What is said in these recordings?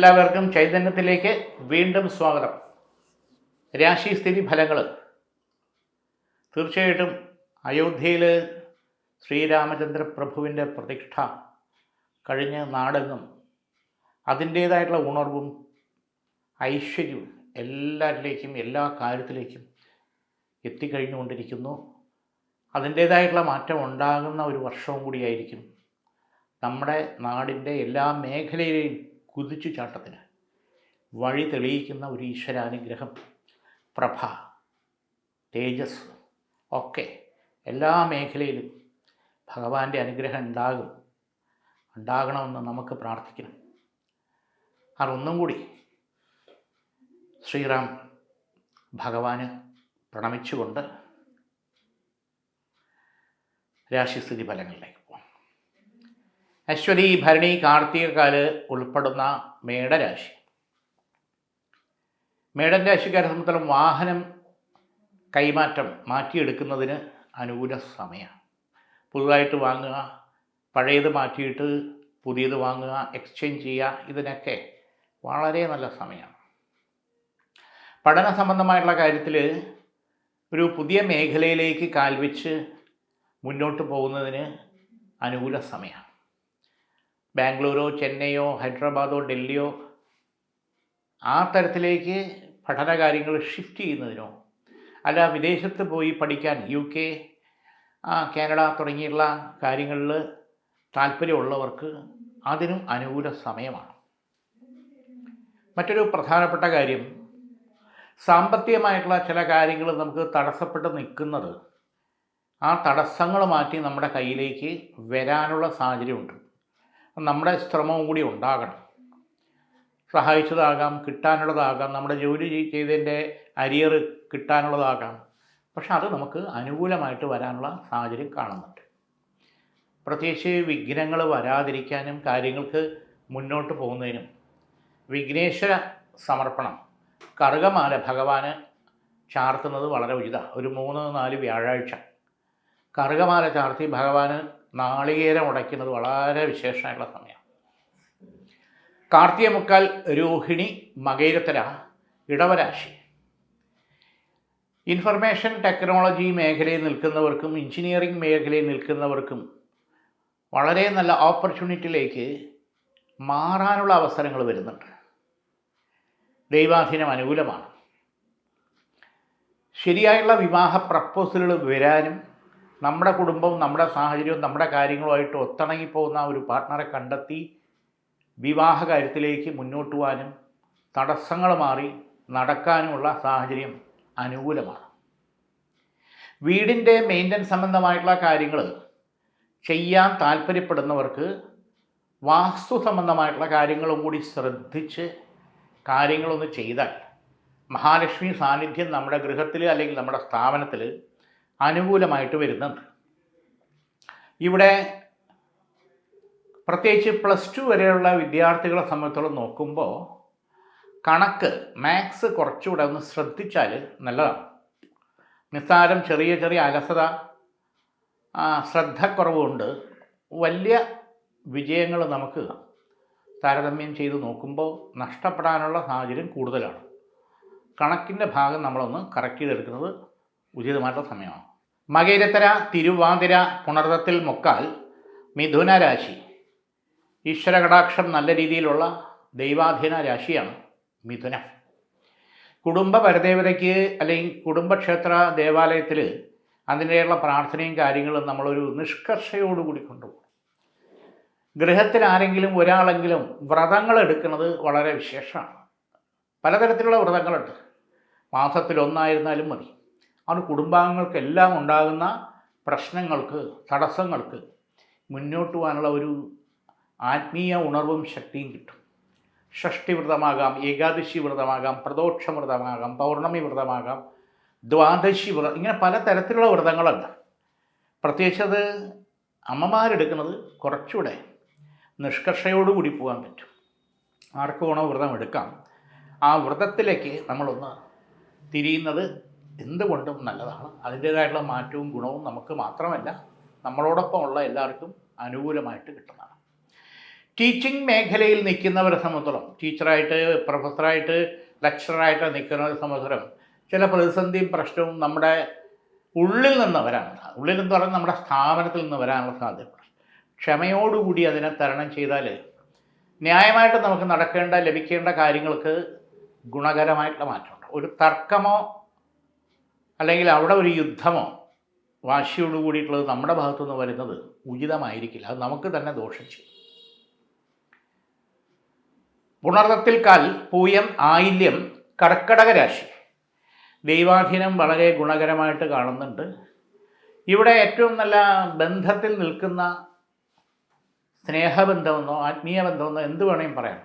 എല്ലാവർക്കും ചൈതന്യത്തിലേക്ക് വീണ്ടും സ്വാഗതം. രാശി സ്ഥിതി ഫലങ്ങൾ തീർച്ചയായിട്ടും അയോധ്യയിൽ ശ്രീരാമചന്ദ്ര പ്രഭുവിന്റെ പ്രതിഷ്ഠ കഴിഞ്ഞ നാടെങ്ങും അതിന്റേതായിട്ടുള്ള ഉണർവും ഐശ്വര്യവും എല്ലാവരിലേക്കും എല്ലാ കാര്യത്തിലേക്കും എത്തിക്കഴിഞ്ഞുകൊണ്ടിരിക്കുന്നു. അതിന്റേതായിട്ടുള്ള മാറ്റം ഉണ്ടാകുന്ന ഒരു വർഷവും കൂടിയായിരിക്കും. നമ്മുടെ നാടിന്റെ എല്ലാ മേഖലയിലെയും കുതിച്ചു ചാട്ടത്തിന് വഴി തെളിയിക്കുന്ന ഒരു ഈശ്വരാനുഗ്രഹം പ്രഭ തേജസ് ഒക്കെ എല്ലാ മേഖലയിലും ഭഗവാന്റെ അനുഗ്രഹം ഉണ്ടാകും ഉണ്ടാകണമെന്ന് നമുക്ക് പ്രാർത്ഥിക്കണം. അതൊന്നും കൂടി ശ്രീറാം ഭഗവാന് പ്രണമിച്ചുകൊണ്ട് രാശിസ്ഥിതി ഫലങ്ങളിലേക്ക്. അശ്വതി ഭരണി കാർത്തികകാൽ ഉൾപ്പെടുന്ന മേടരാശി. മേടൻ രാശിക്കാരെ സംബന്ധിച്ചിടത്തോളം വാഹനം കൈമാറ്റം മാറ്റിയെടുക്കുന്നതിന് അനുകൂല സമയമാണ്. പുതുതായിട്ട് വാങ്ങുക പഴയത് മാറ്റിയിട്ട് പുതിയത് വാങ്ങുക എക്സ്ചേഞ്ച് ചെയ്യുക ഇതിനൊക്കെ വളരെ നല്ല സമയമാണ്. പഠന സംബന്ധമായിട്ടുള്ള കാര്യത്തിൽ ഒരു പുതിയ മേഖലയിലേക്ക് കാൽവെച്ച് മുന്നോട്ട് പോകുന്നതിന് അനുകൂല സമയമാണ്. ബാംഗ്ലൂരോ ചെന്നൈയോ ഹൈദരാബാദോ ഡൽഹിയോ ആ തരത്തിലേക്ക് പഠന കാര്യങ്ങൾ ഷിഫ്റ്റ് ചെയ്യുന്നതിനോ അല്ല വിദേശത്ത് പോയി പഠിക്കാൻ യു കെ കാനഡ തുടങ്ങിയുള്ള കാര്യങ്ങളിൽ താല്പര്യമുള്ളവർക്ക് അതിനും അനുകൂല സമയമാണ്. മറ്റൊരു പ്രധാനപ്പെട്ട കാര്യം സാമ്പത്തികമായിട്ടുള്ള ചില കാര്യങ്ങൾ നമുക്ക് തടസ്സപ്പെട്ട് നിൽക്കുന്നത് ആ തടസ്സങ്ങൾ മാറ്റി നമ്മുടെ കയ്യിലേക്ക് വരാനുള്ള സാഹചര്യമുണ്ട്. നമ്മുടെ ശ്രമവും കൂടി ഉണ്ടാകണം. സഹായിച്ചതാകാം കിട്ടാനുള്ളതാകാം നമ്മുടെ ജോലി ചെയ്തതിന്റെ അരിയർ കിട്ടാനുള്ളതാകാം. പക്ഷെ അത് നമുക്ക് അനുകൂലമായിട്ട് വരാനുള്ള സാഹചര്യം കാണുന്നുണ്ട്. പ്രത്യേകിച്ച് വിഘ്നങ്ങൾ വരാതിരിക്കാനും കാര്യങ്ങൾക്ക് മുന്നോട്ട് പോകുന്നതിനും വിഘ്നേശ്വര സമർപ്പണം കറുകമാല ഭഗവാന് ചാർത്തുന്നത് വളരെ ഉചിതമാണ് ഒരു മൂന്ന് നാല് വ്യാഴാഴ്ച കറുകമാല ചാർത്തി ഭഗവാന് നാളികേരം ഉടയ്ക്കുന്നത് വളരെ വിശേഷമായിട്ടുള്ള സമയമാണ്. കാർത്തിക മുക്കാൽ രോഹിണി മകൈരത്തര ഇടവരാശി. ഇൻഫർമേഷൻ ടെക്നോളജി മേഖലയിൽ നിൽക്കുന്നവർക്കും എഞ്ചിനീയറിംഗ് മേഖലയിൽ നിൽക്കുന്നവർക്കും വളരെ നല്ല ഓപ്പർച്യൂണിറ്റിയിലേക്ക് മാറാനുള്ള അവസരങ്ങൾ വരുന്നുണ്ട്. ദൈവാധീനം അനുകൂലമാണ്. ശരിയായുള്ള വിവാഹ പ്രപ്പോസലുകൾ വരാനും നമ്മുടെ കുടുംബവും നമ്മുടെ സാഹചര്യവും നമ്മുടെ കാര്യങ്ങളുമായിട്ട് ഒത്തിണങ്ങിപ്പോകുന്ന ഒരു പാർട്ട്ണറെ കണ്ടെത്തി വിവാഹ കാര്യത്തിലേക്ക് മുന്നോട്ട് പോകാനും തടസ്സങ്ങൾ മാറി നടക്കാനുമുള്ള സാഹചര്യം അനുകൂലമാണ്. വീടിന്റെ മെയിന്റനൻസ് സംബന്ധമായിട്ടുള്ള കാര്യങ്ങൾ ചെയ്യാൻ താല്പര്യപ്പെടുന്നവർക്ക് വാസ്തു സംബന്ധമായിട്ടുള്ള കാര്യങ്ങളും കൂടി ശ്രദ്ധിച്ച് കാര്യങ്ങളൊന്ന് ചെയ്താൽ മഹാലക്ഷ്മി സാന്നിധ്യം നമ്മുടെ ഗൃഹത്തിൽ അല്ലെങ്കിൽ നമ്മുടെ സ്ഥാപനത്തിൽ അനുകൂലമായിട്ട് വരുന്നുണ്ട്. ഇവിടെ പ്രത്യേകിച്ച് പ്ലസ് ടു വരെയുള്ള വിദ്യാർത്ഥികളെ സംബന്ധിച്ചോളം നോക്കുമ്പോൾ കണക്ക് മാത്സ് കുറച്ചുകൂടെ ഒന്ന് ശ്രദ്ധിച്ചാൽ നല്ലതാണ്. നിസ്സാരം ചെറിയ ചെറിയ അലസത ശ്രദ്ധക്കുറവുകൊണ്ട് വലിയ വിജയങ്ങൾ നമുക്ക് താരതമ്യം ചെയ്ത് നോക്കുമ്പോൾ നഷ്ടപ്പെടാനുള്ള സാഹചര്യം കൂടുതലാണ്. കണക്കിന്റെ ഭാഗം നമ്മളൊന്ന് കറക്റ്റ് ചെയ്തെടുക്കുന്നത് ഉചിതമായിട്ടുള്ള സമയമാണ്. മകയിരത്തര തിരുവാതിര പുണർത്തത്തിൽ മുക്കാൽ മിഥുന രാശി. ഈശ്വര കടാക്ഷം നല്ല രീതിയിലുള്ള ദൈവാധീന രാശിയാണ് മിഥുനം. കുടുംബ പരദേവതയ്ക്ക് അല്ലെങ്കിൽ കുടുംബക്ഷേത്ര ദേവാലയത്തിൽ അതിന്റെയുള്ള പ്രാർത്ഥനയും കാര്യങ്ങളും നമ്മളൊരു നിഷ്കർഷയോടുകൂടി കൊണ്ടുപോകും ഗൃഹത്തിൽ ആരെങ്കിലും ഒരാളെങ്കിലും വ്രതങ്ങൾ എടുക്കുന്നത് വളരെ വിശേഷമാണ്. പലതരത്തിലുള്ള വ്രതങ്ങളുണ്ട്. മാസത്തിൽ ഒന്നായിരുന്നാലും മതി. അത് കുടുംബാംഗങ്ങൾക്കെല്ലാം ഉണ്ടാകുന്ന പ്രശ്നങ്ങൾക്ക് തടസ്സങ്ങൾക്ക് മുന്നോട്ട് പോകാനുള്ള ഒരു ആത്മീയ ഉണർവും ശക്തിയും കിട്ടും. ഷഷ്ടി വ്രതമാകാം ഏകാദശി വ്രതമാകാം പ്രദോക്ഷ വ്രതമാകാം പൗർണമി വ്രതമാകാം ദ്വാദശി വ്രതം ഇങ്ങനെ പല തരത്തിലുള്ള വ്രതങ്ങളുണ്ട് പ്രത്യേകിച്ച് അത് അമ്മമാരെടുക്കുന്നത് കുറച്ചുകൂടെ നിഷ്കർഷയോടുകൂടി പോകാൻ പറ്റും. ആർക്ക് വേണോ വ്രതം എടുക്കാം. ആ വ്രതത്തിലേക്ക് നമ്മളൊന്ന് തിരിയുന്നത് എന്തുകൊണ്ടും നല്ലതാണ്. അതിന്റേതായിട്ടുള്ള മാറ്റവും ഗുണവും നമുക്ക് മാത്രമല്ല നമ്മളോടൊപ്പം ഉള്ള എല്ലാവർക്കും അനുകൂലമായിട്ട് കിട്ടുന്നതാണ്. ടീച്ചിങ് മേഖലയിൽ നിൽക്കുന്നവരെ സംബന്ധിച്ചോളം ടീച്ചറായിട്ട് പ്രൊഫസറായിട്ട് ലെക്ചറായിട്ട് നിൽക്കുന്നവരെ സംബന്ധിച്ചോളം ചില പ്രതിസന്ധിയും പ്രശ്നവും നമ്മുടെ ഉള്ളിൽ നിന്ന് വരാനുള്ള ഉള്ളിൽ നിന്ന് പറഞ്ഞാൽ നമ്മുടെ സ്ഥാപനത്തിൽ നിന്ന് വരാനുള്ള സാധ്യതയുണ്ട്. ക്ഷമയോടുകൂടി അതിനെ തരണം ചെയ്താൽ ന്യായമായിട്ട് നമുക്ക് നടക്കേണ്ട ലഭിക്കേണ്ട കാര്യങ്ങൾക്ക് ഗുണകരമായിട്ടുള്ള മാറ്റമുണ്ട്. ഒരു തർക്കമോ അല്ലെങ്കിൽ അവിടെ ഒരു യുദ്ധമോ വാശിയോട് കൂടിയിട്ടുള്ളത് നമ്മുടെ ഭാഗത്തുനിന്ന് വരുന്നത് ഉചിതമായിരിക്കില്ല. അത് നമുക്ക് തന്നെ ദോഷം ചെയ്യും പുണർത്തത്തിൽ കാൽ പൂയം ആയില്യം കർക്കടക രാശി. ദൈവാധീനം വളരെ ഗുണകരമായിട്ട് കാണുന്നുണ്ട്. ഇവിടെ ഏറ്റവും നല്ല ബന്ധത്തിൽ നിൽക്കുന്ന സ്നേഹബന്ധമെന്നോ ആത്മീയ ബന്ധമെന്നോ എന്ത് വേണമെങ്കിലും പറയാം.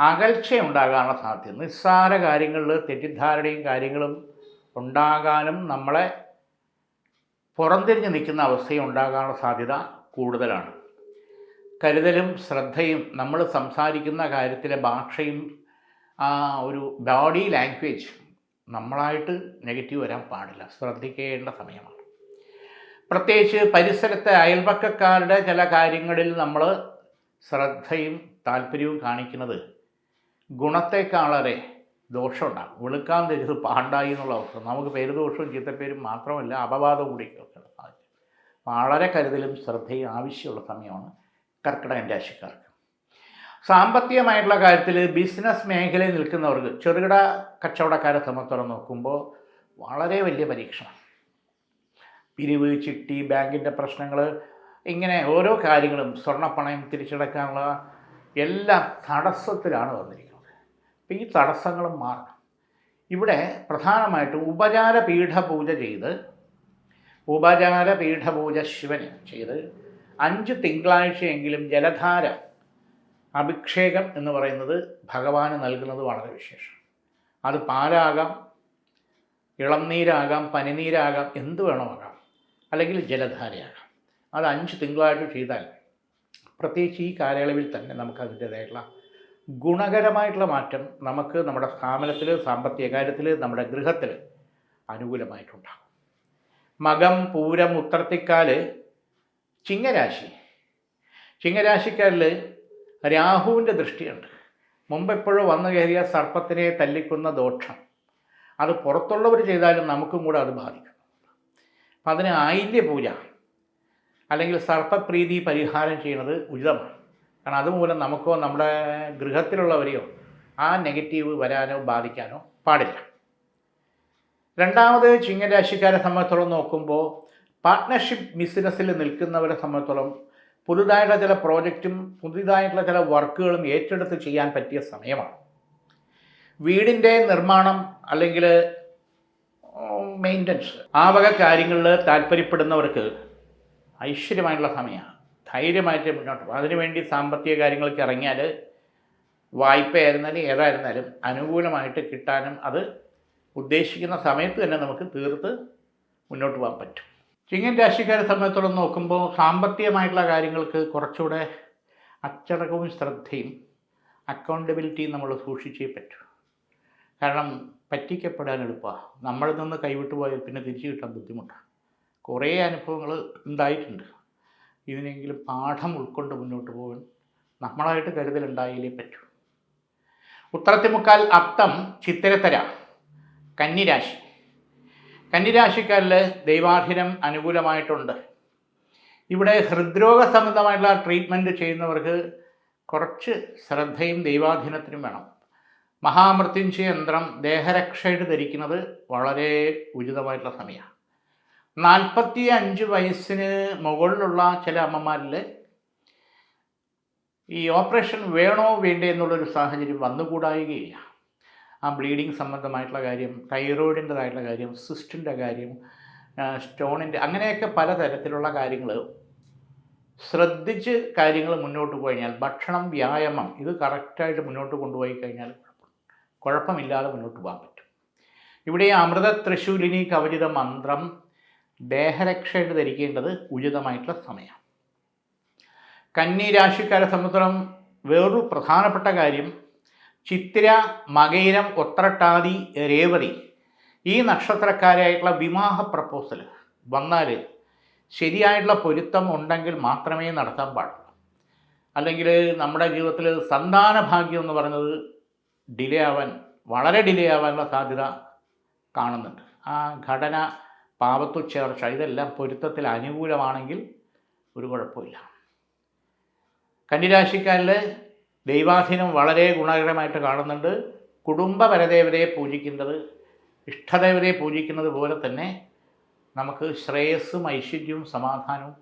അകൽച്ച ഉണ്ടാകാനുള്ള സാധ്യത നിസ്സാര കാര്യങ്ങളിൽ തെറ്റിദ്ധാരണയും കാര്യങ്ങളും ഉണ്ടാകാനും നമ്മളെ പുറംതിരിഞ്ഞ് നിൽക്കുന്ന അവസ്ഥയും ഉണ്ടാകാനുള്ള സാധ്യത കൂടുതലാണ്. കരുതലും ശ്രദ്ധയും നമ്മൾ സംസാരിക്കുന്ന കാര്യത്തിലെ ഭാഷയും ആ ഒരു ബോഡി ലാംഗ്വേജ് നമ്മളായിട്ട് നെഗറ്റീവ് വരാൻ പാടില്ല. ശ്രദ്ധിക്കേണ്ട സമയമാണ്. പ്രത്യേകിച്ച് പരിസരത്തെ അയൽപക്കക്കാരുടെ ചില കാര്യങ്ങളിൽ നമ്മൾ ശ്രദ്ധയും താല്പര്യവും കാണിക്കുന്നത് ഗുണത്തെക്കാളേറെ ദോഷമുണ്ടാകും. വെളുക്കാൻ തരുത് പാണ്ടായി എന്നുള്ള അവസ്ഥ. നമുക്ക് പേരുദോഷവും ചീത്തപ്പേരും മാത്രമല്ല അപവാദം കൂടി കേൾക്കണം വളരെ കരുതലും ശ്രദ്ധയും ആവശ്യമുള്ള സമയമാണ് കർക്കിടകൻ രാശിക്കാർക്ക് സാമ്പത്തികമായിട്ടുള്ള കാര്യത്തിൽ ബിസിനസ് മേഖലയിൽ നിൽക്കുന്നവർക്ക് ചെറുകിട കച്ചവടക്കാരെ സംബന്ധിച്ചോളം നോക്കുമ്പോൾ വളരെ വലിയ പരീക്ഷണം. പിരിവ് ചിട്ടി ബാങ്കിന്റെ പ്രശ്നങ്ങൾ ഇങ്ങനെ ഓരോ കാര്യങ്ങളും സ്വർണപ്പണയം തിരിച്ചടക്കാനുള്ള എല്ലാം തടസ്സത്തിലാണ് വന്നിരിക്കുന്നത്. അപ്പം ഈ തടസ്സങ്ങളും മാറണം. ഇവിടെ പ്രധാനമായിട്ടും ഉപചാര പീഠപൂജ ചെയ്ത് ഉപചാര പീഠപൂജ ശിവന് ചെയ്ത് അഞ്ച് തിങ്കളാഴ്ചയെങ്കിലും ജലധാര അഭിഷേകം എന്ന് പറയുന്നത് ഭഗവാന് നൽകുന്നത് വളരെ വിശേഷം. അത് പാലാകാം ഇളംനീരാകാം പനിനീരാകാം എന്ത് വേണമാകാം. അല്ലെങ്കിൽ ജലധാരയാകാം. അത് അഞ്ച് തിങ്കളാഴ്ച ചെയ്താൽ പ്രത്യേകിച്ച് ഈ കാലയളവിൽ തന്നെ നമുക്ക് അതിന്റേതായിട്ടുള്ള ഗുണകരമായിട്ടുള്ള മാറ്റം നമുക്ക് നമ്മുടെ സ്ഥാപനത്തിൽ സാമ്പത്തിക കാര്യത്തിൽ നമ്മുടെ ഗൃഹത്തിൽ അനുകൂലമായിട്ടുണ്ടാകും. മകം പൂരം ഉത്രത്തിക്കാൽ ചിങ്ങരാശി. ചിങ്ങരാശിക്കാരിൽ രാഹുവിന്റെ ദൃഷ്ടിയുണ്ട്. മുമ്പ് എപ്പോഴോ വന്നു കയറിയ സർപ്പത്തിനെ തല്ലിക്കുന്ന ദോഷം. അത് പുറത്തുള്ളവർ ചെയ്താലും നമുക്കും കൂടെ അത് ബാധിക്കും. അപ്പം അതിന് ആയില്യ പൂജ അല്ലെങ്കിൽ സർപ്പപ്രീതി പരിഹാരം ചെയ്യുന്നത് ഉചിതമാണ്. കാരണം അതുമൂലം നമുക്കോ നമ്മുടെ ഗൃഹത്തിലുള്ളവരെയോ ആ നെഗറ്റീവ് വരാനോ ബാധിക്കാനോ പാടില്ല. രണ്ടാമത് ചിങ്ങരാശിക്കാരെ സംബന്ധിച്ചോളം നോക്കുമ്പോൾ പാർട്ട്ണർഷിപ്പ് ബിസിനസ്സിൽ നിൽക്കുന്നവരെ സംബന്ധിച്ചോളം പുതുതായിട്ടുള്ള ചില പ്രോജക്റ്റും പുതിയതായിട്ടുള്ള ചില വർക്കുകളും ഏറ്റെടുത്ത് ചെയ്യാൻ പറ്റിയ സമയമാണ്. വീടിന്റെ നിർമ്മാണം അല്ലെങ്കിൽ മെയിന്റനൻസ് ആ വക കാര്യങ്ങളിൽ താല്പര്യപ്പെടുന്നവർക്ക് ഐശ്വര്യമായിട്ടുള്ള സമയമാണ്. ധൈര്യമായിട്ട് മുന്നോട്ട് പോകും. അതിനുവേണ്ടി സാമ്പത്തിക കാര്യങ്ങൾക്ക് ഇറങ്ങിയാൽ വായ്പയായിരുന്നാലും ഏതായിരുന്നാലും അനുകൂലമായിട്ട് കിട്ടാനും അത് ഉദ്ദേശിക്കുന്ന സമയത്ത് തന്നെ നമുക്ക് തീർത്ത് മുന്നോട്ട് പോകാൻ പറ്റും. ചിങ്ങൻ രാശിക്കാരെ സംബന്ധിച്ചോളം നോക്കുമ്പോൾ സാമ്പത്തികമായിട്ടുള്ള കാര്യങ്ങൾക്ക് കുറച്ചുകൂടെ അച്ചടക്കവും ശ്രദ്ധയും അക്കൗണ്ടബിലിറ്റിയും നമ്മൾ സൂക്ഷിച്ചേ പറ്റൂ. കാരണം പറ്റിക്കപ്പെടാൻ എളുപ്പമാണ്. നമ്മളിൽ നിന്ന് കൈവിട്ടു പോയാൽ പിന്നെ തിരിച്ചു കിട്ടാൻ ബുദ്ധിമുട്ടാണ്. കുറേ അനുഭവങ്ങൾ ഉണ്ടായിട്ടുണ്ട്. ഇതിനെങ്കിലും പാഠം ഉൾക്കൊണ്ട് മുന്നോട്ട് പോകാൻ നമ്മളായിട്ട് കരുതലുണ്ടായാലേ പറ്റൂ. ഉത്തരത്തിമുക്കാൽ അത്തം ചിത്തിരത്തര കന്നിരാശി. കന്നിരാശിക്കാരിൽ ദൈവാധീനം അനുകൂലമായിട്ടുണ്ട്. ഇവിടെ ഹൃദ്രോഗ സംബന്ധമായിട്ടുള്ള ട്രീറ്റ്മെന്റ് ചെയ്യുന്നവർക്ക് കുറച്ച് ശ്രദ്ധയും ദൈവാധീനത്തിനും വേണം. മഹാമൃത്യുഞ്ജയ യന്ത്രം ദേഹരക്ഷയായിട്ട് ധരിക്കുന്നത് വളരെ ഉചിതമായിട്ടുള്ള സമയമാണ്. നാൽപ്പത്തി അഞ്ച് വയസ്സിന് മുകളിലുള്ള ചില അമ്മമാരിൽ ഈ ഓപ്പറേഷൻ വേണോ വേണ്ടേ എന്നുള്ളൊരു സാഹചര്യം വന്നുകൂടായുകയില്ല. ആ ബ്ലീഡിങ് സംബന്ധമായിട്ടുള്ള കാര്യം തൈറോയിഡിന്റെതായിട്ടുള്ള കാര്യം സിസ്റ്റിന്റെ കാര്യം സ്റ്റോണിന്റെ അങ്ങനെയൊക്കെ പലതരത്തിലുള്ള കാര്യങ്ങൾ ശ്രദ്ധിച്ച് കാര്യങ്ങൾ മുന്നോട്ട് കഴിഞ്ഞാൽ ഭക്ഷണം വ്യായാമം ഇത് കറക്റ്റായിട്ട് മുന്നോട്ട് കൊണ്ടുപോയി കഴിഞ്ഞാൽ കുഴപ്പമില്ലാതെ മുന്നോട്ട് പോകാൻ പറ്റും. ഇവിടെ അമൃത തൃശൂലിനി കവചിത മന്ത്രം ദേഹരക്ഷയായിട്ട് ധരിക്കേണ്ടത് ഉചിതമായിട്ടുള്ള സമയം. കന്നി രാശിക്കാരെ സംബന്ധിച്ചിടത്തോളം വേറൊരു പ്രധാനപ്പെട്ട കാര്യം ചിത്തിര മകയിരം ഒത്രട്ടാതി രേവതി ഈ നക്ഷത്രക്കാരായിട്ടുള്ള വിവാഹ പ്രപ്പോസൽ വന്നാൽ ശരിയായിട്ടുള്ള പൊരുത്തം ഉണ്ടെങ്കിൽ മാത്രമേ നടത്താൻ പാടുള്ളൂ. അല്ലെങ്കിൽ നമ്മുടെ ജീവിതത്തിൽ സന്താന ഭാഗ്യം എന്ന് പറയുന്നത് ഡിലേ ആവാൻ വളരെ ഡിലേ ആവാനുള്ള സാധ്യത കാണുന്നുണ്ട്. ആ ഘടന പാപത്തു ചേർച്ച ഇതെല്ലാം പൊരുത്തത്തിൽ അനുകൂലമാണെങ്കിൽ ഒരു കുഴപ്പമില്ല. കന്നിരാശിക്കാരിൽ ദൈവാധീനം വളരെ ഗുണകരമായിട്ട് കാണുന്നുണ്ട്. കുടുംബ പരദേവതയെ പൂജിക്കുന്നത് ഇഷ്ടദേവതയെ പൂജിക്കുന്നത് പോലെ തന്നെ നമുക്ക് ശ്രേയസ്സും ഐശ്വര്യവും സമാധാനവും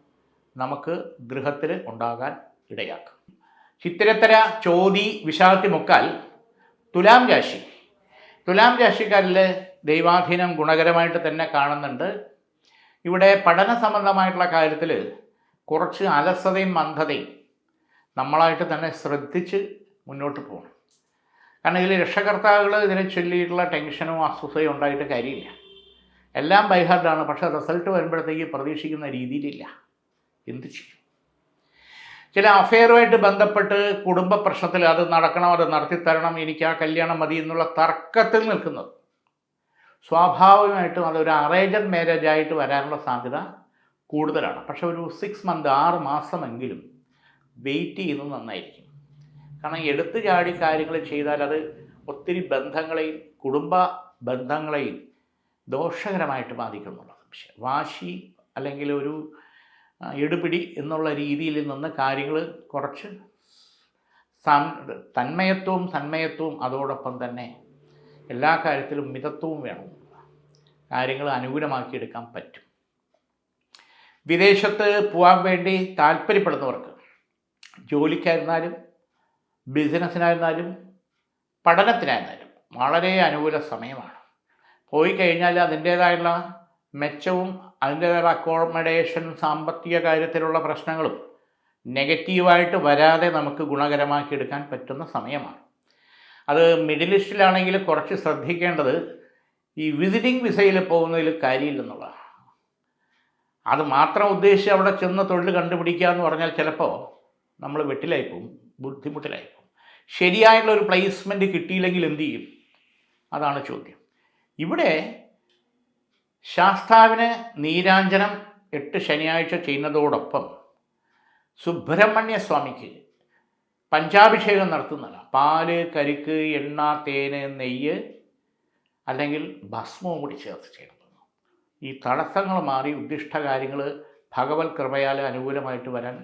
നമുക്ക് ഗൃഹത്തിൽ ഉണ്ടാകാൻ ഇടയാക്കും. ചിത്തിരത്തര ചോതി വിശാഖത്തി മുക്കാൽ തുലാം രാശി. തുലാം രാശിക്കാരിൽ ദൈവാധീനം ഗുണകരമായിട്ട് തന്നെ കാണുന്നുണ്ട്. ഇവിടെ പഠന സംബന്ധമായിട്ടുള്ള കാര്യത്തിൽ കുറച്ച് അലസതയും മന്ദതയും നമ്മളായിട്ട് തന്നെ ശ്രദ്ധിച്ച് മുന്നോട്ട് പോകണം. കാരണം ഇതിൽ രക്ഷകർത്താക്കൾ ഇതിനെ ചൊല്ലിയിട്ടുള്ള ടെൻഷനോ അസ്വസ്ഥയോ ഉണ്ടായിട്ട് കാര്യമില്ല. എല്ലാം ബൈഹാർഡാണ് പക്ഷേ റിസൾട്ട് വരുമ്പോഴത്തേക്ക് പ്രതീക്ഷിക്കുന്ന രീതിയിലില്ല. എന്ത് ചെയ്യും? ചില അഫെയറുമായിട്ട് ബന്ധപ്പെട്ട് കുടുംബ പ്രശ്നത്തിൽ അത് നടക്കണം അത് നടത്തിത്തരണം എനിക്ക് ആ കല്യാണം മതി എന്നുള്ള തർക്കത്തിൽ നിൽക്കുന്നത് സ്വാഭാവികമായിട്ടും അതൊരു അറേഞ്ചഡ് മാരേജ് ആയിട്ട് വരാനുള്ള സാധ്യത കൂടുതലാണ്. പക്ഷെ ഒരു സിക്സ് മന്ത് ആറ് മാസമെങ്കിലും വെയിറ്റ് ചെയ്യുന്നത് നന്നായിരിക്കും. കാരണം എടുത്തു ചാടി കാര്യങ്ങൾ ചെയ്താൽ അത് ഒത്തിരി ബന്ധങ്ങളെയും കുടുംബ ബന്ധങ്ങളെയും ദോഷകരമായിട്ട് ബാധിക്കുന്നുള്ളത് വാശി അല്ലെങ്കിൽ ഒരു എടുപിടി എന്നുള്ള രീതിയിൽ നിന്ന് കാര്യങ്ങൾ കുറച്ച് തന്മയത്വവും സന്മയത്വവും അതോടൊപ്പം തന്നെ എല്ലാ കാര്യത്തിലും മിതത്വവും വേണം. കാര്യങ്ങൾ അനുകൂലമാക്കിയെടുക്കാൻ പറ്റും. വിദേശത്ത് പോകാൻ വേണ്ടി താല്പര്യപ്പെടുന്നവർക്ക് ജോലിക്കായിരുന്നാലും ബിസിനസ്സിനായിരുന്നാലും പഠനത്തിനായിരുന്നാലും വളരെ അനുകൂല സമയമാണ്. പോയി കഴിഞ്ഞാൽ അതിന്റേതായുള്ള മെച്ചവും അതിന്റേതായ അക്കോമഡേഷൻ സാമ്പത്തിക കാര്യത്തിലുള്ള പ്രശ്നങ്ങളും നെഗറ്റീവായിട്ട് വരാതെ നമുക്ക് ഗുണകരമാക്കിയെടുക്കാൻ പറ്റുന്ന സമയമാണ്. അത് മിഡിൽ ഈസ്റ്റിലാണെങ്കിൽ കുറച്ച് ശ്രദ്ധിക്കേണ്ടത് ഈ വിസിറ്റിംഗ് വിസയിൽ പോകുന്നതിൽ കാര്യമില്ലെന്നുള്ളതാണ്. അത് മാത്രം ഉദ്ദേശിച്ച് അവിടെ ചെന്ന് തൊഴിൽ കണ്ടുപിടിക്കുക എന്ന് പറഞ്ഞാൽ ചിലപ്പോൾ നമ്മൾ വെട്ടിലായി പോകും ബുദ്ധിമുട്ടിലായി പോകും ശരിയായുള്ള ഒരു പ്ലേസ്മെന്റ് കിട്ടിയില്ലെങ്കിൽ എന്ത് ചെയ്യും? അതാണ് ചോദ്യം. ഇവിടെ ശാസ്താവിന് നീരാഞ്ജനം എട്ട് ശനിയാഴ്ച ചെയ്യുന്നതോടൊപ്പം സുബ്രഹ്മണ്യ സ്വാമിക്ക് പഞ്ചാഭിഷേകം നടത്തുന്നതല്ല പാൽ കരിക്ക് എണ്ണ തേന് നെയ്യ് അല്ലെങ്കിൽ ഭസ്മവും കൂടി ചേർത്ത് ചെയ്യണം ഈ തടസ്സങ്ങൾ മാറി ഉദ്ദിഷ്ട കാര്യങ്ങൾ ഭഗവത് കൃപയാൽ അനുകൂലമായിട്ട് വരാൻ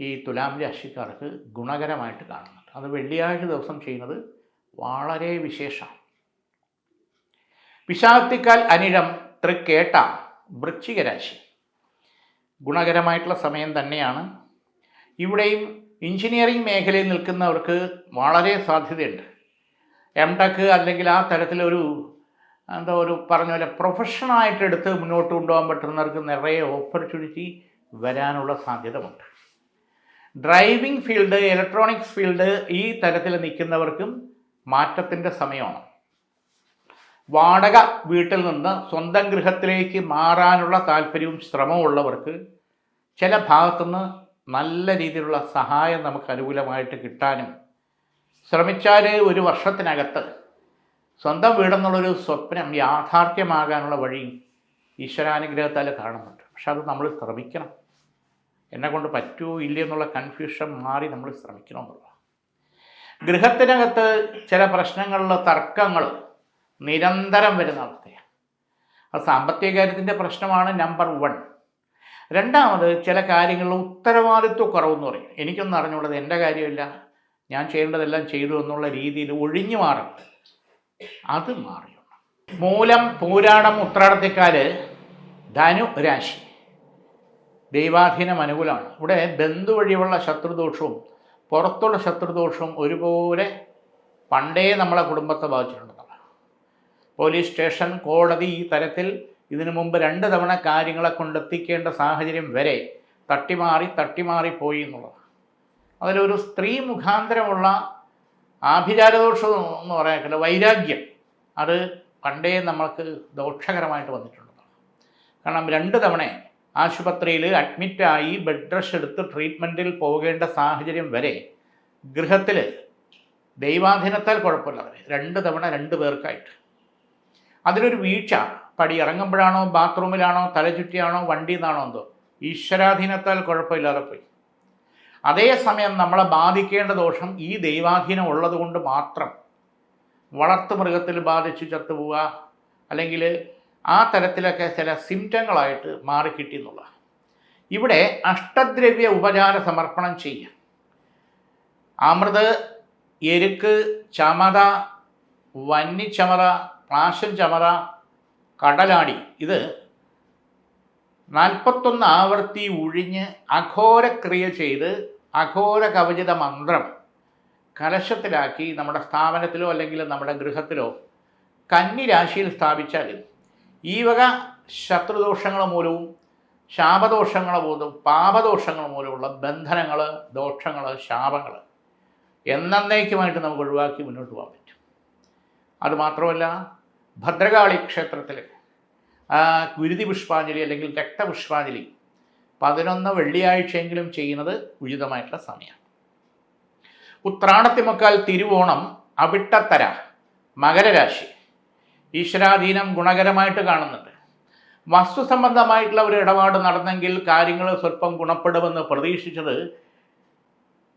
ഈ തുലാം രാശിക്കാർക്ക് ഗുണകരമായിട്ട് കാണുന്നുണ്ട്. അത് വെള്ളിയാഴ്ച ദിവസം ചെയ്യുന്നത് വളരെ വിശേഷമാണ്. വിശാക്തിക്കാൽ അനിഴം തൃക്കേട്ട വൃശ്ചിക രാശി. ഗുണകരമായിട്ടുള്ള സമയം തന്നെയാണ്. ഇവിടെയും എഞ്ചിനീയറിംഗ് മേഖലയിൽ നിൽക്കുന്നവർക്ക് വളരെ സാധ്യതയുണ്ട്. എം ടെക് അല്ലെങ്കിൽ ആ തരത്തിലൊരു എന്താ ഒരു പറഞ്ഞ പോലെ പ്രൊഫഷണായിട്ട് എടുത്ത് മുന്നോട്ട് കൊണ്ടുപോകാൻ പറ്റുന്നവർക്ക് നിറയെ ഓപ്പർച്യൂണിറ്റി വരാനുള്ള സാധ്യതയുണ്ട്. ഡ്രൈവിംഗ് ഫീൽഡ് ഇലക്ട്രോണിക്സ് ഫീൽഡ് ഈ തരത്തിൽ നിൽക്കുന്നവർക്കും മാറ്റത്തിന്റെ സമയമാണ്. വാടക വീട്ടിൽ നിന്ന് സ്വന്തം ഗൃഹത്തിലേക്ക് മാറാനുള്ള താല്പര്യവും ശ്രമവും ഉള്ളവർക്ക് ചില ഭാഗത്തുനിന്ന് നല്ല രീതിയിലുള്ള സഹായം നമുക്ക് അനുകൂലമായിട്ട് കിട്ടാനും ശ്രമിച്ചാൽ ഒരു വർഷത്തിനകത്ത് സ്വന്തം വീടെന്നുള്ളൊരു സ്വപ്നം യാഥാർത്ഥ്യമാകാനുള്ള വഴി ഈശ്വരാനുഗ്രഹത്താൽ കാണുന്നുണ്ട്. പക്ഷെ അത് നമ്മൾ ശ്രമിക്കണം. എന്നെ കൊണ്ട് പറ്റുമോ ഇല്ലയെന്നുള്ള കൺഫ്യൂഷൻ മാറി നമ്മൾ ശ്രമിക്കണം എന്നുള്ളതാണ് ഗൃഹത്തിനകത്ത് ചില പ്രശ്നങ്ങളിലെ തർക്കങ്ങൾ നിരന്തരം വരുന്ന അവസ്ഥയാണ്. അത് സാമ്പത്തിക കാര്യത്തിന്റെ പ്രശ്നമാണ് നമ്പർ വൺ. രണ്ടാമത് ചില കാര്യങ്ങളിൽ ഉത്തരവാദിത്വ കുറവെന്ന് പറയും. എനിക്കൊന്നും അറിഞ്ഞുള്ളത് എന്റെ കാര്യമില്ല. ഞാൻ ചെയ്യേണ്ടതെല്ലാം ചെയ്തു എന്നുള്ള രീതിയിൽ ഒഴിഞ്ഞു മാറും അത് മാറി മൂലം പൂരാണം ഉത്രാടത്തേക്കാൽ ധനു രാശി. ദൈവാധീനം അനുകൂലമാണ്. ഇവിടെ ബന്ധു വഴിയുള്ള ശത്രുദോഷവും പുറത്തുള്ള ശത്രുദോഷവും ഒരുപോലെ പണ്ടേ നമ്മളെ കുടുംബത്തെ ബാധിച്ചിട്ടുണ്ടെന്നുള്ളതാണ് പോലീസ് സ്റ്റേഷൻ കോടതി ഈ തരത്തിൽ ഇതിനു മുമ്പ് രണ്ട് തവണ കാര്യങ്ങളെ കൊണ്ടെത്തിക്കേണ്ട സാഹചര്യം വരെ തട്ടിമാറി തട്ടിമാറി പോയി എന്നുള്ളതാണ്. അതിലൊരു സ്ത്രീ മുഖാന്തരമുള്ള ആഭിചാരദോഷം എന്ന് പറയാൻ വൈരാഗ്യം. അത് പണ്ടേ നമ്മൾക്ക് ദോഷകരമായിട്ട് വന്നിട്ടുള്ളതാണ്. കാരണം രണ്ട് തവണ ആശുപത്രിയിൽ അഡ്മിറ്റായി ബെഡ് റെസ്റ്റ് എടുത്ത് ട്രീറ്റ്മെന്റിൽ പോകേണ്ട സാഹചര്യം വരെ ഗൃഹത്തിൽ ദൈവാധീനത്താൽ കുഴപ്പമില്ല രണ്ട് തവണ രണ്ട് പേർക്കായിട്ട്. അതിലൊരു വീഴ്ച പടി ഇറങ്ങുമ്പോഴാണോ ബാത്റൂമിലാണോ തലചുറ്റിയാണോ വണ്ടിയിൽ നിന്നാണോ എന്തോ. ഈശ്വരാധീനത്താൽ കുഴപ്പമില്ലാതെ പോയി. അതേസമയം നമ്മളെ ബാധിക്കേണ്ട ദോഷം ഈ ദൈവാധീനം ഉള്ളത് കൊണ്ട് മാത്രം. വളർത്തു മൃഗത്തിൽ ബാധിച്ച് ചത്തുപോവുക അല്ലെങ്കിൽ ആ തരത്തിലൊക്കെ ചില സിംറ്റങ്ങളായിട്ട് മാറിക്കിട്ടി എന്നുള്ള ഇവിടെ അഷ്ടദ്രവ്യ ഉപചാര സമർപ്പണം ചെയ്യുക. അമൃത് എരുക്ക് ചമത വന്നിച്ചമറ പ്രാശൻ ചമറ കടലാടി. ഇത് നാൽപ്പത്തൊന്ന് ആവർത്തി ഒഴിഞ്ഞ് അഘോരക്രിയ ചെയ്ത് അഘോര കവചിത മന്ത്രം കലശത്തിലാക്കി നമ്മുടെ സ്ഥാപനത്തിലോ അല്ലെങ്കിൽ നമ്മുടെ ഗൃഹത്തിലോ കന്നി രാശിയിൽ സ്ഥാപിച്ചാൽ ഈ വക ശത്രുദോഷങ്ങൾ മൂലവും ശാപദോഷങ്ങൾ മൂലവും പാപദോഷങ്ങൾ മൂലമുള്ള ബന്ധനങ്ങൾ ദോഷങ്ങൾ ശാപങ്ങൾ എന്നേക്കുമായിട്ട് നമുക്ക് ഒഴിവാക്കി മുന്നോട്ട് പോകാൻ പറ്റും. അതുമാത്രമല്ല ഭദ്രകാളി ക്ഷേത്രത്തിൽ ഗുരുതി പുഷ്പാഞ്ജലി അല്ലെങ്കിൽ രക്തപുഷ്പാഞ്ജലി പതിനൊന്ന് വെള്ളിയാഴ്ചയെങ്കിലും ചെയ്യുന്നത് ഉചിതമായിട്ടുള്ള സമയമാണ്. ഉത്രാടത്തിമുക്കാൽ തിരുവോണം അവിട്ടത്തര മകരരാശി. ഈശ്വരാധീനം ഗുണകരമായിട്ട് കാണുന്നുണ്ട്. വസ്തു സംബന്ധമായിട്ടുള്ള ഒരു ഇടപാട് നടന്നെങ്കിൽ കാര്യങ്ങൾ സ്വല്പം ഗുണപ്പെടുമെന്ന് പ്രതീക്ഷിച്ചത്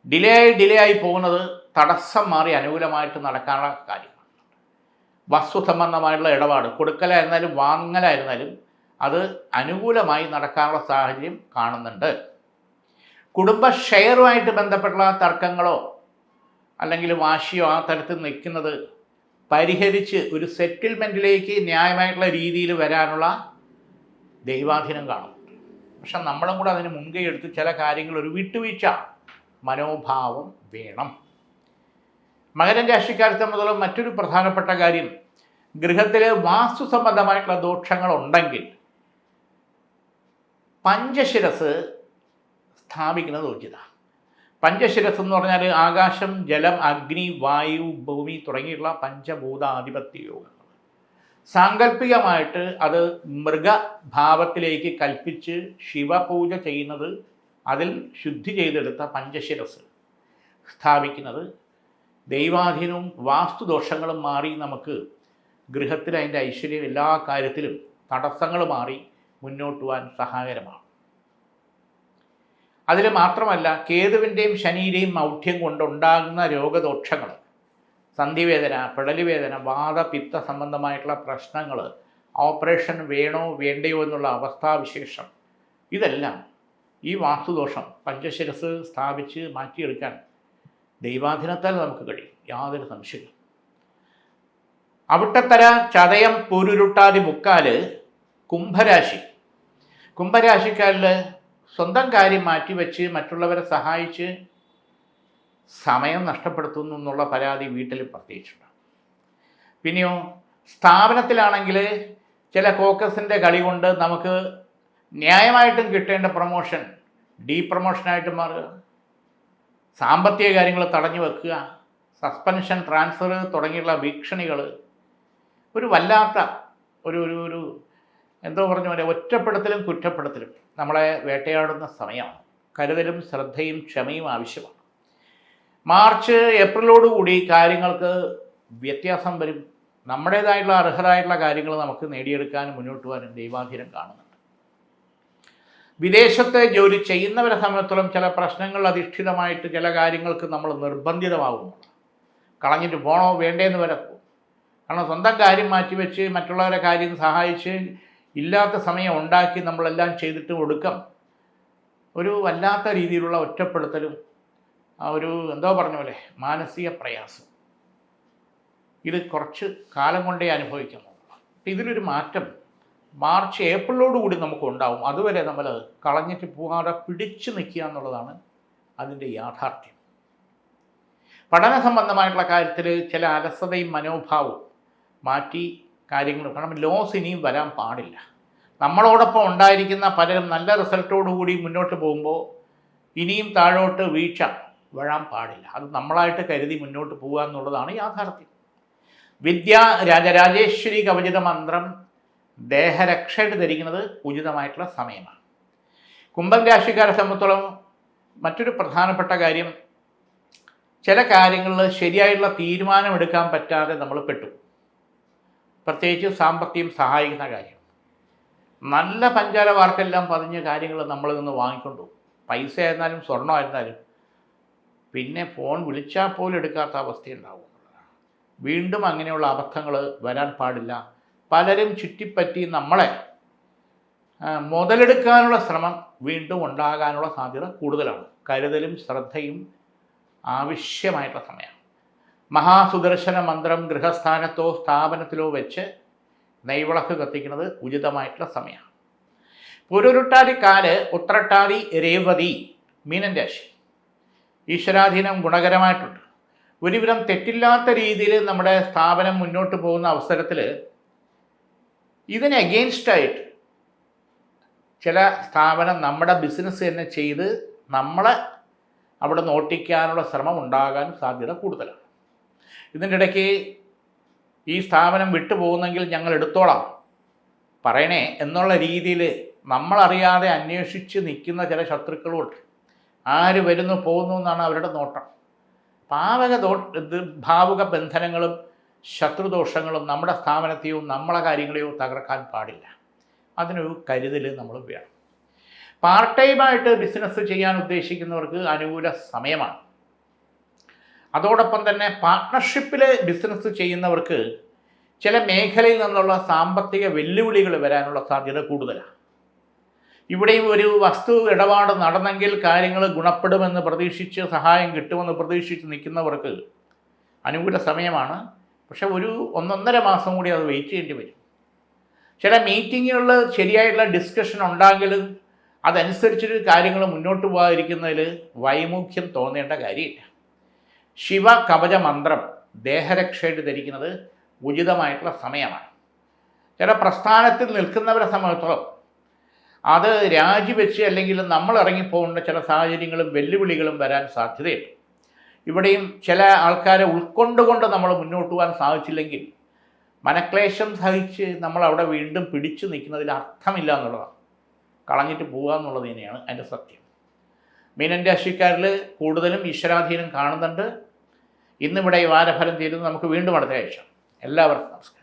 ഡിലേ ആയി ഡിലേ ആയി പോകുന്നത് തടസ്സം മാറി അനുകൂലമായിട്ട് നടക്കാനുള്ള കാര്യമാണ് വസ്തു സംബന്ധമായിട്ടുള്ള ഇടപാട് കൊടുക്കലായിരുന്നാലും വാങ്ങലായിരുന്നാലും അത് അനുകൂലമായി നടക്കാനുള്ള സാഹചര്യം കാണുന്നുണ്ട്. കുടുംബ ഷെയറുമായിട്ട് ബന്ധപ്പെട്ടുള്ള തർക്കങ്ങളോ അല്ലെങ്കിൽ വാശിയോ ആ തരത്തിൽ നിൽക്കുന്നത് പരിഹരിച്ച് ഒരു സെറ്റിൽമെന്റിലേക്ക് ന്യായമായിട്ടുള്ള രീതിയിൽ വരാനുള്ള ദൈവാധീനം കാണും. പക്ഷെ നമ്മളും കൂടെ അതിന് മുൻകൈ എടുത്ത് ചില കാര്യങ്ങൾ ഒരു വിട്ടുവീഴ്ച മനോഭാവം വേണം. മകരൻ രാശിക്കാരെ മറ്റൊരു പ്രധാനപ്പെട്ട കാര്യം ഗൃഹത്തിൽ വാസ്തു സംബന്ധമായിട്ടുള്ള ദോഷങ്ങൾ ഉണ്ടെങ്കിൽ പഞ്ചശിരസ് സ്ഥാപിക്കുന്നത് ഉചിതമാണ് പഞ്ചശിരസ് എന്ന് പറഞ്ഞാൽ ആകാശം ജലം അഗ്നി വായു ഭൂമി തുടങ്ങിയിട്ടുള്ള പഞ്ചഭൂതാധിപത്യ യോഗങ്ങൾ. സാങ്കല്പികമായിട്ട് അത് മൃഗഭാവത്തിലേക്ക് കൽപ്പിച്ച് ശിവപൂജ ചെയ്യുന്നത് അതിൽ ശുദ്ധി ചെയ്തെടുത്ത പഞ്ചശിരസ് സ്ഥാപിക്കുന്നത് ദൈവാധീനവും വാസ്തുദോഷങ്ങളും മാറി നമുക്ക് ഗൃഹത്തിൽ അതിന്റെ ഐശ്വര്യം എല്ലാ കാര്യത്തിലും തടസ്സങ്ങൾ മാറി മുന്നോട്ട് പോകാൻ സഹായകരമാണ്. അതിൽ മാത്രമല്ല കേതുവിന്റെയും ശനിയുടെയും മൗഢ്യം കൊണ്ടുണ്ടാകുന്ന രോഗദോഷങ്ങൾ സന്ധിവേദന പിടലുവേദന വാദപിത്ത സംബന്ധമായിട്ടുള്ള പ്രശ്നങ്ങൾ ഓപ്പറേഷൻ വേണോ വേണ്ടയോ എന്നുള്ള അവസ്ഥാവിശേഷം ഇതെല്ലാം ഈ വാസ്തുദോഷം പഞ്ചശിരസ് സ്ഥാപിച്ച് മാറ്റിയെടുക്കാൻ ദൈവാധീനത്താൽ നമുക്ക് കഴിയും. യാതൊരു സംശയവും അവിട്ടത്തര ചതയം പൊരുരുട്ടാതി മുക്കാൽ കുംഭരാശി. കുംഭരാശിക്കാരിൽ സ്വന്തം കാര്യം മാറ്റിവെച്ച് മറ്റുള്ളവരെ സഹായിച്ച് സമയം നഷ്ടപ്പെടുത്തുന്നു എന്നുള്ള പരാതി വീട്ടിൽ പ്രത്യേകിച്ചുണ്ട്. പിന്നെയോ സ്ഥാപനത്തിലാണെങ്കിൽ ചില കോക്കസിന്റെ കളി കൊണ്ട് നമുക്ക് ന്യായമായിട്ടും കിട്ടേണ്ട പ്രൊമോഷൻ ഡീ പ്രൊമോഷനായിട്ട് മാറുക. സാമ്പത്തിക കാര്യങ്ങൾ തടഞ്ഞു വെക്കുക സസ്പെൻഷൻ ട്രാൻസ്ഫർ തുടങ്ങിയുള്ള ഭീഷണികൾ ഒരു വല്ലാത്ത ഒരു ഒരു ഒരു എന്തോ പറഞ്ഞ പോലെ ഒറ്റപ്പെടുത്തലും കുറ്റപ്പെടുത്തലും നമ്മളെ വേട്ടയാടുന്ന സമയമാണ്. കരുതലും ശ്രദ്ധയും ക്ഷമയും ആവശ്യമാണ്. മാർച്ച് ഏപ്രിലോടുകൂടി കാര്യങ്ങൾക്ക് വ്യത്യാസം വരും. നമ്മുടേതായിട്ടുള്ള അർഹരായിട്ടുള്ള കാര്യങ്ങൾ നമുക്ക് നേടിയെടുക്കാനും മുന്നോട്ട് പോകാനും ദൈവാധീനം കാണുന്നുണ്ട് വിദേശത്ത് ജോലി ചെയ്യുന്നവരെ സംബന്ധിച്ചിടത്തോളം ചില പ്രശ്നങ്ങൾ അധിഷ്ഠിതമായിട്ട് ചില കാര്യങ്ങൾക്ക് നമ്മൾ നിർബന്ധിതമാകുന്നു കളഞ്ഞിട്ട് പോണോ വേണ്ടേന്ന് വരെ കാരണം സ്വന്തം കാര്യം മാറ്റിവെച്ച് മറ്റുള്ളവരെ കാര്യം സഹായിച്ച് ഇല്ലാത്ത സമയം ഉണ്ടാക്കി നമ്മളെല്ലാം ചെയ്തിട്ട് ഒടുക്കം ഒരു വല്ലാത്ത രീതിയിലുള്ള ഒറ്റപ്പെടുത്തലും ആ ഒരു എന്തോ പറഞ്ഞ പോലെ മാനസിക പ്രയാസം. ഇത് കുറച്ച് കാലം കൊണ്ടേ അനുഭവിക്കുന്നു ഇതിലൊരു മാറ്റം മാർച്ച് ഏപ്രിലോടുകൂടി നമുക്ക് ഉണ്ടാവും അതുവരെ നമ്മൾ കളഞ്ഞിട്ട് പോകാതെ പിടിച്ചു നിൽക്കുക എന്നുള്ളതാണ് അതിന്റെ യാഥാർത്ഥ്യം. പഠന സംബന്ധമായിട്ടുള്ള കാര്യത്തിൽ ചില അലസതയും മനോഭാവവും മാറ്റി കാര്യങ്ങൾ കാരണം ലോസ് ഇനിയും വരാൻ പാടില്ല. നമ്മളോടൊപ്പം ഉണ്ടായിരിക്കുന്ന പലരും നല്ല റിസൾട്ടോടുകൂടി മുന്നോട്ട് പോകുമ്പോൾ ഇനിയും താഴോട്ട് വീഴ്ച വരാൻ പാടില്ല. അത് നമ്മളായിട്ട് കരുതി മുന്നോട്ട് പോകുക എന്നുള്ളതാണ് യാഥാർത്ഥ്യം. വിദ്യ രാജരാജേശ്വരി കവചിത മന്ത്രം ദേഹരക്ഷയായിട്ട് ധരിക്കുന്നത് ഉചിതമായിട്ടുള്ള സമയമാണ്. കുംഭം രാശിക്കാരെ സംബന്ധിച്ചോളം മറ്റൊരു പ്രധാനപ്പെട്ട കാര്യം ചില കാര്യങ്ങളിൽ ശരിയായിട്ടുള്ള തീരുമാനമെടുക്കാൻ പറ്റാതെ നമ്മൾ പെട്ടു. പ്രത്യേകിച്ച് സാമ്പത്തികം സഹായിക്കുന്ന കാര്യം. നല്ല പഞ്ചാര വാർക്കെല്ലാം പതിഞ്ഞ കാര്യങ്ങൾ നമ്മളിൽ നിന്ന് വാങ്ങിക്കൊണ്ടു പൈസ ആയിരുന്നാലും സ്വർണമായിരുന്നാലും പിന്നെ ഫോൺ വിളിച്ചാൽ പോലും എടുക്കാത്ത അവസ്ഥയുണ്ടാവും. വീണ്ടും അങ്ങനെയുള്ള അബദ്ധങ്ങൾ വരാൻ പാടില്ല. പലരും ചുറ്റിപ്പറ്റി നമ്മളെ മുതലെടുക്കാനുള്ള ശ്രമം വീണ്ടും ഉണ്ടാകാനുള്ള സാധ്യത കൂടുതലാണ്. കരുതലും ശ്രദ്ധയും ആവശ്യമായിട്ടുള്ള സമയമാണ്. മഹാസുദർശന മന്ത്രം ഗൃഹസ്ഥാനത്തോ സ്ഥാപനത്തിലോ വെച്ച് നെയ്വിളക്ക് കത്തിക്കുന്നത് ഉചിതമായിട്ടുള്ള സമയമാണ്. പുരുരുട്ടാതി കാൽ ഉത്രട്ടാതി രേവതി മീനൻ രാശി. ഈശ്വരാധീനം ഗുണകരമായിട്ടുണ്ട്. ഒരുവിധം തെറ്റില്ലാത്ത രീതിയിൽ നമ്മുടെ സ്ഥാപനം മുന്നോട്ട് പോകുന്ന അവസരത്തിൽ ഇതിന് അഗെയിൻസ്റ്റായിട്ട് ചില സ്ഥാപനം നമ്മുടെ ബിസിനസ് തന്നെ ചെയ്ത് നമ്മളെ അവിടെ നോട്ടിക്കാനുള്ള ശ്രമം ഉണ്ടാകാൻ സാധ്യത കൂടുതലാണ്. ഇതിന്റെ ഇടയ്ക്ക് ഈ സ്ഥാപനം വിട്ടുപോകുന്നെങ്കിൽ ഞങ്ങൾ എടുത്തോളാം പറയണേ എന്നുള്ള രീതിയിൽ നമ്മളറിയാതെ അന്വേഷിച്ച് നിൽക്കുന്ന ചില ശത്രുക്കളുമുണ്ട് ആര് വരുന്നു പോകുന്നു എന്നാണ് അവരുടെ നോട്ടം. പാവക ഭാവുക ബന്ധനങ്ങളും ശത്രുദോഷങ്ങളും നമ്മുടെ സ്ഥാപനത്തെയോ നമ്മളെ കാര്യങ്ങളെയോ തകർക്കാൻ പാടില്ല. അതിനൊരു കരുതൽ നമ്മൾ വേണം. പാർട്ട് ടൈമായിട്ട് ബിസിനസ് ചെയ്യാൻ ഉദ്ദേശിക്കുന്നവർക്ക് അനുകൂല സമയമാണ്. അതോടൊപ്പം തന്നെ പാർട്ട്ണർഷിപ്പിൽ ബിസിനസ് ചെയ്യുന്നവർക്ക് ചില മേഖലയിൽ നിന്നുള്ള സാമ്പത്തിക വെല്ലുവിളികൾ വരാനുള്ള സാധ്യത കൂടുതലാണ്. ഇവിടെയും ഒരു വസ്തു ഇടപാട് നടന്നെങ്കിൽ കാര്യങ്ങൾ ഗുണപ്പെടുമെന്ന് പ്രതീക്ഷിച്ച് സഹായം കിട്ടുമെന്ന് പ്രതീക്ഷിച്ച് നിൽക്കുന്നവർക്ക് അനുകൂല സമയമാണ്. പക്ഷെ ഒരു ഒന്നൊന്നര മാസം കൂടി അത് വെയിറ്റ് ചെയ്യേണ്ടി വരും. ചില മീറ്റിങ്ങുകളിൽ ശരിയായിട്ടുള്ള ഡിസ്കഷൻ ഉണ്ടെങ്കിലും അതനുസരിച്ചൊരു കാര്യങ്ങൾ മുന്നോട്ട് പോകാതിരിക്കുന്നതിൽ വൈമുഖ്യം തോന്നേണ്ട കാര്യമില്ല. ശിവ കവച മന്ത്രം ദേഹരക്ഷയായിട്ട് ധരിക്കുന്നത് ഉചിതമായിട്ടുള്ള സമയമാണ്. ചില പ്രസ്ഥാനത്തിൽ നിൽക്കുന്നവരെ സംബന്ധിച്ചിടത്തോളം അത് രാജിവെച്ച് അല്ലെങ്കിൽ നമ്മൾ ഇറങ്ങിപ്പോകേണ്ട ചില സാഹചര്യങ്ങളും വെല്ലുവിളികളും വരാൻ സാധ്യതയുണ്ട്. ഇവിടെയും ചില ആൾക്കാരെ ഉൾക്കൊണ്ടുകൊണ്ട് നമ്മൾ മുന്നോട്ട് പോകാൻ സാധിച്ചില്ലെങ്കിൽ മനക്ലേശം സഹിച്ച് നമ്മൾ അവിടെ വീണ്ടും പിടിച്ചു നിൽക്കുന്നതിൽ അർത്ഥമില്ല എന്നുള്ളതാണ്. കളഞ്ഞിട്ട് പോകുക എന്നുള്ളത് തന്നെയാണ് അതിന്റെ സത്യം. മീനൻ രാശിക്കാരിൽ കൂടുതലും ഈശ്വരാധീനം കാണുന്നുണ്ട്. ഇന്നിവിടെ ഈ വാരഫലം തീരുന്നു നമുക്ക് വീണ്ടും അടുത്ത ആഴ്ച. എല്ലാവർക്കും നമസ്കാരം.